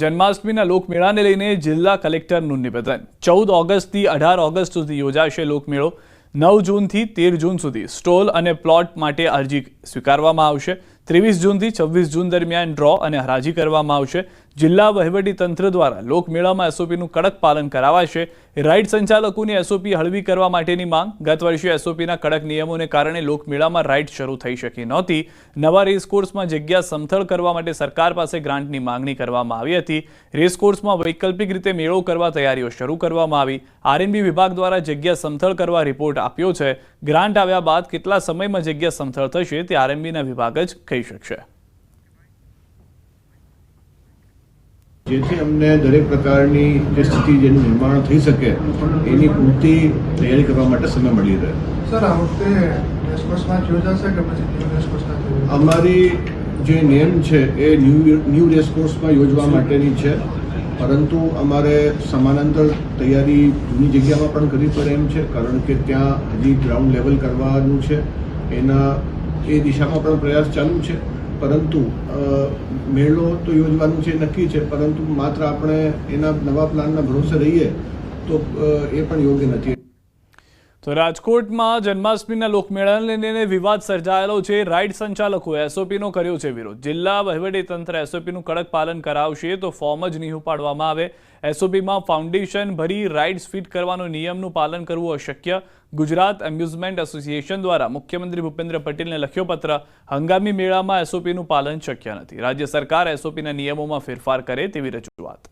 જન્માષ્ટમીના લોકમેળાને લઈને જિલ્લા કલેક્ટરનું નિવેદન. ચૌદ ઓગસ્ટથી અઢાર ઓગસ્ટ સુધી યોજાશે લોકમેળો. નવ જૂનથી તેર જૂન સુધી સ્ટોલ અને પ્લોટ માટે અરજી સ્વીકારવામાં આવશે. ત્રેવીસ જૂનથી છવ્વીસ જૂન દરમિયાન ડ્રો અને હરાજી કરવામાં આવશે. જિલ્લા વહીવટી તંત્ર દ્વારા લોકમેળામાં એસઓપીનું કડક પાલન કરાવાશે. રાઇડ સંચાલકોની એસઓપી હળવી કરવા માટેની માંગ. ગત વર્ષે એસઓપીના કડક નિયમોને કારણે લોકમેળામાં રાઇડ શરૂ થઈ શકી નહોતી. નવા રેસકોર્સમાં જગ્યા સમથળ કરવા માટે સરકાર પાસે ગ્રાન્ટની માંગણી કરવામાં આવી હતી. રેસકોર્સમાં વૈકલ્પિક રીતે મેળો કરવા તૈયારીઓ શરૂ કરવામાં આવી. આરએનબી વિભાગ દ્વારા જગ્યા સમથળ કરવા રિપોર્ટ આપ્યો છે. ગ્રાન્ટ આવ્યા બાદ કેટલા સમયમાં જગ્યા સમથળ થશે તે આરએનબીના વિભાગ જ કહી શકશે. જેથી અમને દરેક પ્રકારની જે સ્થિતિ જેનું નિર્માણ થઈ શકે એની પૂરતી તૈયારી કરવા માટે સમય મળી રહે. સર આ વખતે? અમારી જે નેમ છે એ ન્યૂ ન્યૂ રેસકોર્સમાં યોજવા માટેની છે. પરંતુ અમારે સમાનાંતર તૈયારી જૂની જગ્યામાં પણ કરવી પડે એમ છે કારણ કે ત્યાં હજી ગ્રાઉન્ડ લેવલ કરવાનું છે. એના એ દિશામાં પણ પ્રયાસ ચાલુ છે. પરંતુ મેળો તો યોજવાનું છે, નક્કી છે, પરંતુ માત્ર આપણે એના નવા પ્લાનના ભરોસે રહીએ તો એ પણ યોગ્ય નથી. તો રાજકોટમાં જન્માષ્ટમીના લોકમેળાને લઈને વિવાદ સર્જાયેલો છે. રાઇડ સંચાલકોએ એસઓપીનો કર્યો છે વિરોધ. જિલ્લા વહીવટીતંત્ર એસઓપીનું કડક પાલન કરાવશે તો ફોર્મ જ નહીં ઉપાડવામાં આવે. એસઓપીમાં ફાઉન્ડેશન ભરી રાઇડ્સ ફિટ કરવાનો નિયમનું પાલન કરવું અશક્ય. ગુજરાત એમ્યુઝમેન્ટ એસોસિએશન દ્વારા મુખ્યમંત્રી ભૂપેન્દ્ર પટેલને લખ્યો પત્ર, હંગામી મેળામાં એસઓપીનું પાલન શક્ય નથી. રાજ્ય સરકાર એસઓપીના નિયમોમાં ફેરફાર કરે તેવી રજૂઆત.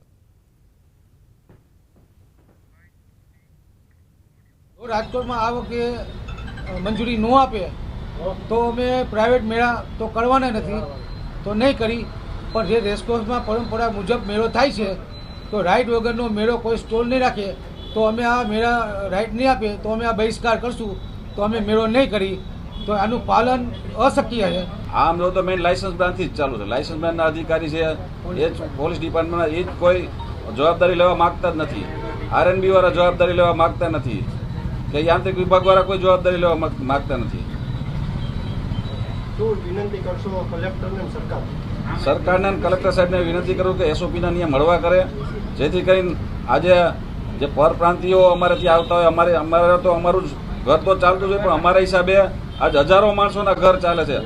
રાજકોટમાં આ વખતે મંજૂરી ન આપે, તો અમે પ્રાઇવેટ મેળા તો કરવાના નથી, તો નહીં કરી. પણ જે રેસકોર્સમાં પરંપરા મુજબ મેળો થાય છે, તો રાઇટ વગરનો મેળો કોઈ સ્ટોલ નહીં રાખે, તો અમે આ મેળા રાઇટ નહીં આપીએ તો અમે આ બહિષ્કાર કરશું, તો અમે મેળો નહીં કરી. તો આનું પાલન અશક્ય છે. આમ જો તો મેઇન લાયસન્સ બ્રાન્ચથી જ ચાલુ છે. લાયસન્સ બ્રાન્ચના અધિકારી છે, એ જ પોલીસ ડિપાર્ટમેન્ટના એ જ કોઈ જવાબદારી લેવા માગતા જ નથી. આરએનબી વાળા જવાબદારી લેવા માગતા નથી. કે યાંત્રિક વિભાગ વાળા કોઈ જવાબદારી લેવા માંગતા નથી. સરકારને? કલેક્ટર સાહેબને વિનંતી કરું કે એસઓપીના નિયમ હળવા કરે. જેથી કરીને આજે જે પરપ્રાંતિયો અમારે ત્યાં આવતા હોય અમારે અમારે તો અમારું જ ઘર તો ચાલતું છે પણ અમારા હિસાબે આજ હજારો માણસોના ઘર ચાલે છે.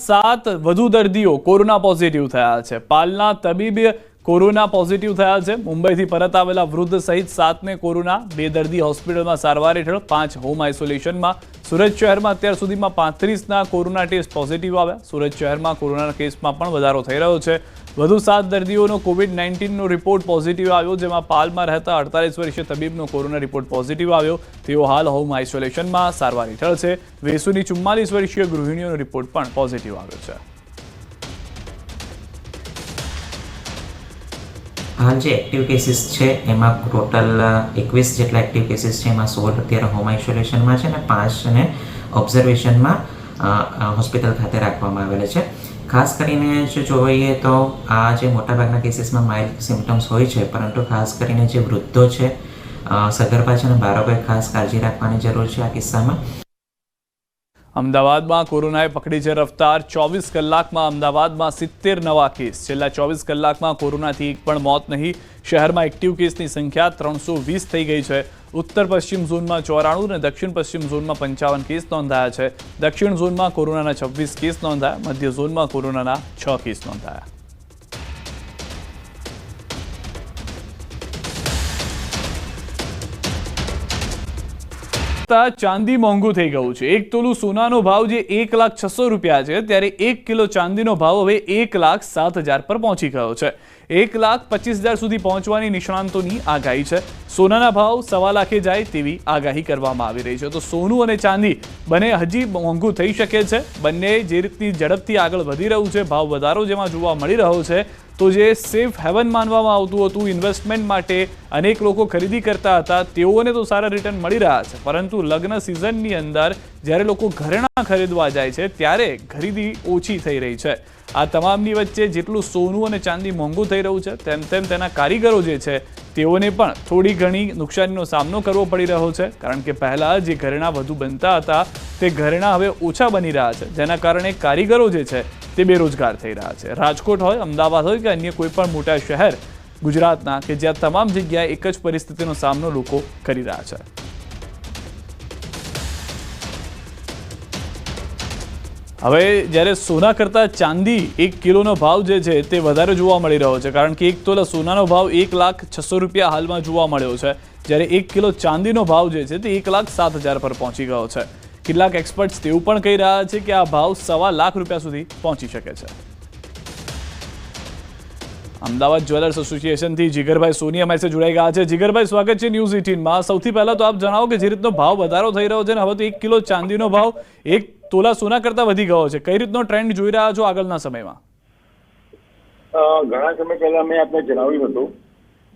સાત વધુ દર્દીઓ કોરોના પોઝિટિવ થયા છે. પાલના તબીબ કોરોના પોઝિટિવ થયા છે. મુંબઈથી પરત આવેલા વૃદ્ધ સહિત સાતને કોરોના બે દર્દી હોસ્પિટલમાં સારવાર હેઠળ પાંચ હોમ આઇસોલેશનમાં. સુરત શહેરમાં અત્યાર સુધીમાં પાંત્રીસના કોરોના ટેસ્ટ પોઝિટિવ આવ્યા. સુરત શહેરમાં કોરોનાના કેસમાં પણ વધારો થઈ રહ્યો છે. વધુ સાત દર્દીઓનો કોવિડ નાઇન્ટીનનો રિપોર્ટ પોઝિટિવ આવ્યો, જેમાં પાલમાં રહેતા અડતાલીસ વર્ષીય તબીબનો કોરોના રિપોર્ટ પોઝિટિવ આવ્યો. તેઓ હાલ હોમ આઇસોલેશનમાં સારવાર હેઠળ છે. વેસુની ચુમ્માલીસ વર્ષીય ગૃહિણીઓનો રિપોર્ટ પણ પોઝિટિવ આવ્યો છે. હાલ જે એક્ટિવ કેસીસ છે, એમાં ટોટલ એકવીસ જેટલા એક્ટિવ કેસીસ છે, એમાં સોળ અત્યારે હોમ આઇસોલેશનમાં છે અને પાંચને ઓબ્ઝર્વેશનમાં હોસ્પિટલ ખાતે રાખવામાં આવેલા છે. ખાસ કરીને જો જોઈએ તો આ જે મોટાભાગના કેસીસમાં માઇલ્ડ સિમ્ટમ્સ હોય છે, પરંતુ ખાસ કરીને જે વૃદ્ધો છે સગર્ભા છે અને બાળકોએ ખાસ કાળજી રાખવાની જરૂર છે આ કિસ્સામાં. અમદાવાદમાં કોરોનાએ પકડી છે રફતાર. ચોવીસ કલાકમાં અમદાવાદમાં સિત્તેર નવા કેસ. છેલ્લા ચોવીસ કલાકમાં કોરોનાથી એક પણ મોત નહીં. શહેરમાં એક્ટિવ કેસની સંખ્યા ત્રણસો વીસ થઈ ગઈ છે. ઉત્તર પશ્ચિમ ઝોનમાં ચોરાણું અને દક્ષિણ પશ્ચિમ ઝોનમાં પંચાવન કેસ નોંધાયા છે. દક્ષિણ ઝોનમાં કોરોનાના છવ્વીસ કેસ નોંધાયા. મધ્ય ઝોનમાં કોરોનાના છ કેસ નોંધાયા. કરતાં ચાંદી મોંઘું થઈ ગયું છે. એક તોલું સોનાનો ભાવ જે એક લાખ છસો રૂપિયા છે, ત્યારે એક કિલો ચાંદીનો ભાવ હવે એક લાખ સાત હજાર પર પહોંચી ગયો છે. એક લાખ પચીસ હજાર સુધી પહોંચવાની નિષ્ણાંતોની આગાહી છે. સોનાના ભાવ સવા લાખે જાય તેવી આગાહી કરવામાં આવી રહી છે. તો સોનું અને ચાંદી બંને હજી મોંઘું થઈ શકે છે. બંને જે રીતની ઝડપથી આગળ વધી રહ્યું છે, ભાવ વધારો જેમાં જોવા મળી રહ્યો છે તો જે સેફ હેવન માનવામાં આવતું હતું ઇન્વેસ્ટમેન્ટ માટે અનેક લોકો ખરીદી કરતા હતા, તેઓને તો સારા રિટર્ન મળી રહ્યા છે. પરંતુ લગ્ન સિઝનની અંદર જ્યારે લોકો ઘરેણા ખરીદવા જાય છે, ત્યારે ખરીદી ઓછી થઈ રહી છે. આ તમામની વચ્ચે જેટલું સોનું અને ચાંદી મોંઘું થઈ રહ્યું છે, તેમ તેમ તેના કારીગરો જે છે, તેઓને પણ થોડી ઘણી નુકસાનીનો સામનો કરવો પડી રહ્યો છે. કારણ કે પહેલાં જે ઘરેણાં વધુ બનતા હતા, તે ઘરેણાં હવે ઓછા બની રહ્યા છે. જેના કારણે કારીગરો જે છે તે બેરોજગાર થઈ રહ્યા છે. રાજકોટ હોય, અમદાવાદ હોય કે અન્ય કોઈ પણ મોટા શહેર ગુજરાતના, કે જ્યાં તમામ જગ્યાએ એક જ પરિસ્થિતિનો સામનો લોકો કરી રહ્યા છે. હવે જ્યારે સોના કરતાં ચાંદી એક કિલોનો ભાવ જે છે તે વધારે જોવા મળી રહ્યો છે, કારણ કે એક તોલા સોનાનો ભાવ એક લાખ છસો રૂપિયા હાલમાં જોવા મળ્યો છે. જ્યારે એક કિલો ચાંદીનો ભાવ જે છે તે એક લાખ સાત હજાર પર પહોંચી ગયો છે. કેટલાક એક્સપર્ટ્સ તેવું પણ કહી રહ્યા છે કે આ ભાવ સવા લાખ રૂપિયા સુધી પહોંચી શકે છે. અમદાવાદ જ્વેલર્સ એસોસિએશનથી જીગરભાઈ સોની અમારી જોડાઈ ગયા છે. જીગરભાઈ, સ્વાગત છે ન્યૂઝ એટીનમાં સૌથી પહેલાં તો આપ જણાવો કે જે રીતનો ભાવ વધારો થઈ રહ્યો છે ને હવે તો એક કિલો ચાંદીનો ભાવ એક તોલા સોના કરતાં વધી ગયો છે. કઈ રીતનો ટ્રેન્ડ જોઈ રહ્યા છો આગળના સમયમાં? ઘણા સમય પહેલા મેં આપને જણાવ્યું હતું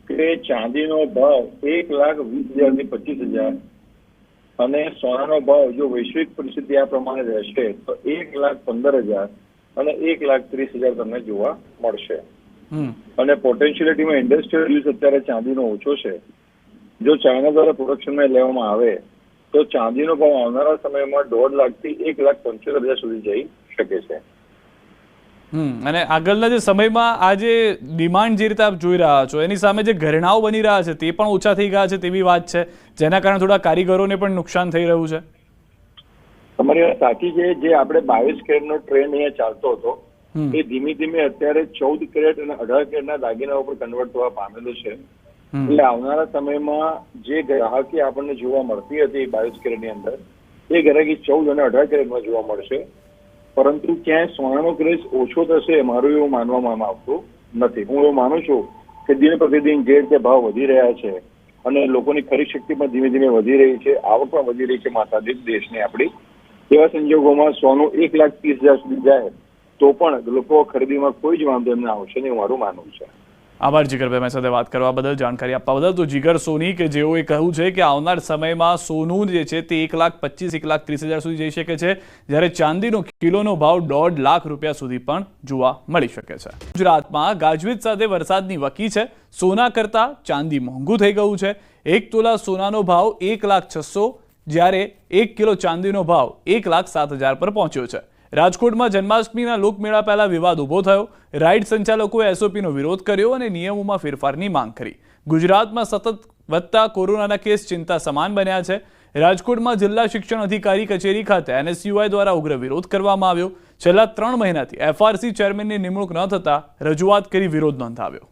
કે ચાંદીનો ભાવ એક લાખ વીસ હજારથી પચીસ હજાર અને સોનાનો ભાવ જો વૈશ્વિક પરિસ્થિતિ આ પ્રમાણે રહેશે તો એક લાખ પંદર હજાર અને એક લાખ ત્રીસ હજાર તમને જોવા મળશે. અને પોટેન્શિયલિટીમાં ઇન્ડસ્ટ્રીયલ યુઝ અત્યારે ચાંદીનો ઓછો છે. જો ચાઇના દ્વારા પ્રોડક્શનમાં લેવામાં આવે તો ચાંદીનો ભાવ આવનારા સમયમાં દોઢ લાખથી એક લાખ પંચોતેર હજાર સુધી જઈ શકે છે. અને આગળના જે સમયમાં આ જે ડિમાન્ડ જે રીતે આપ જોઈ રહ્યા છો એની સામે જે ઘરેણાઓ બની રહ્યા છે તે પણ ઓછા થઈ ગયા છે તેવી વાત છે. જેના કારણે થોડા કારીગરોને પણ નુકસાન થઈ રહ્યું છે. તમારી વાત સાચી છે. જે આપણે બાવીસ કેરેટનો ટ્રેન્ડ અહીંયા ચાલતો હતો એ ધીમે ધીમે અત્યારે ચૌદ કેરેટ અને અઢાર કેરેટના દાગીના ઉપર કન્વર્ટ થવા પામેલો છે. એટલે આવનારા સમયમાં જે ગ્રાહકી આપણને જોવા મળતી હતી બાવીસ કેરેટની અંદર એ ગ્રાહકી ચૌદ અને અઢાર કેરેટમાં જોવા મળશે. પરંતુ ક્યાંય સોનાનો ક્રેઝ ઓછો થશે મારું એવું માનવામાં આવતું નથી. હું એવું માનું છું કે દિન પ્રતિદિન જે રીતે ભાવ વધી રહ્યા છે અને લોકોની ખરીદ શક્તિ પણ ધીમે ધીમે વધી રહી છે, આવક પણ વધી રહી છે માથાદીઠ દેશની આપણી. એવા સંજોગોમાં સોનું એક લાખ ત્રીસ હજાર સુધી જાય તો પણ લોકો ખરીદીમાં કોઈ જ વાંધો એમને આવશે નહીં મારું માનવું છે. આભાર જીગરભાઈ મારી સાથે વાત કરવા બદલ જાણકારી આપવા બદલ. તો જીગર, સોની કે જેઓએ કહ્યું છે કે આવનાર સમયમાં સોનું જે છે તે એક લાખ પચીસ, એક લાખ ત્રીસ હજાર સુધી જઈ શકે છે, જ્યારે ચાંદીનો કિલોનો ભાવ દોઢ લાખ રૂપિયા સુધી પણ જોવા મળી શકે છે. ગુજરાતમાં ગાજવીજ સાથે વરસાદની વકી છે. સોના કરતાં ચાંદી મોંઘું થઈ ગયું છે. એક તોલા સોનાનો ભાવ એક લાખ છસો, જ્યારે એક કિલો ચાંદીનો ભાવ એક લાખ સાત હજાર પર પહોંચ્યો છે. રાજકોટમાં જન્માષ્ટમીના લોકમેળા પહેલા વિવાદ ઊભો થયો. રાઇડ સંચાલકોએ એસઓપીનો વિરોધ કર્યો અને નિયમોમાં ફેરફારની માંગ કરી. ગુજરાતમાં સતત વધતા કોરોનાના કેસ ચિંતા સમાન બન્યા છે. રાજકોટમાં જિલ્લા શિક્ષણ અધિકારી કચેરી ખાતે એનએસયુઆઈ દ્વારા ઉગ્ર વિરોધ કરવામાં આવ્યો. છેલ્લા ત્રણ મહિનાથી એફઆરસી ચેરમેનની નિમણૂક ન થતાં રજૂઆત કરી વિરોધ નોંધાવ્યો.